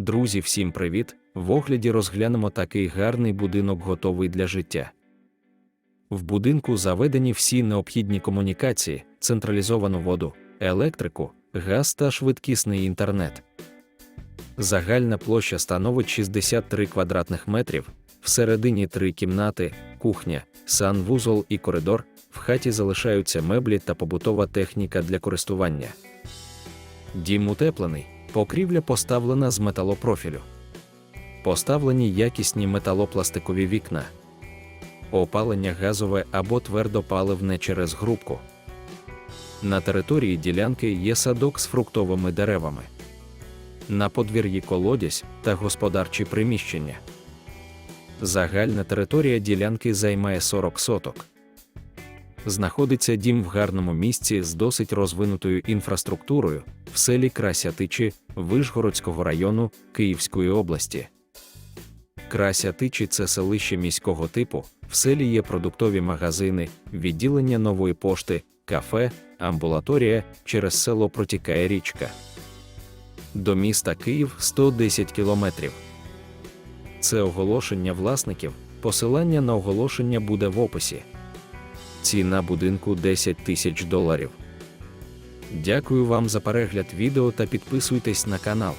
Друзі, всім привіт! В огляді розглянемо такий гарний будинок, готовий для життя. В будинку заведені всі необхідні комунікації, централізовану воду, електрику, газ та швидкісний інтернет. Загальна площа становить 63 квадратних метрів, всередині три кімнати, кухня, санвузол і коридор. В хаті залишаються меблі та побутова техніка для користування. Дім утеплений, покрівля поставлена з металопрофілю. Поставлені якісні металопластикові вікна. Опалення газове або твердопаливне через грубку. На території ділянки є садок з фруктовими деревами. На подвір'ї колодязь та господарчі приміщення. Загальна територія ділянки займає 40 соток. Знаходиться дім в гарному місці з досить розвинутою інфраструктурою в селі Красятичі Вишгородського району Київської області. Красятичі це селище міського типу. В селі є продуктові магазини, відділення нової пошти, кафе, амбулаторія, через село протікає річка. До міста Київ 110 кілометрів. Це оголошення власників. Посилання на оголошення буде в описі. Ціна будинку 10 тисяч доларів. Дякую вам за перегляд відео та підписуйтесь на канал.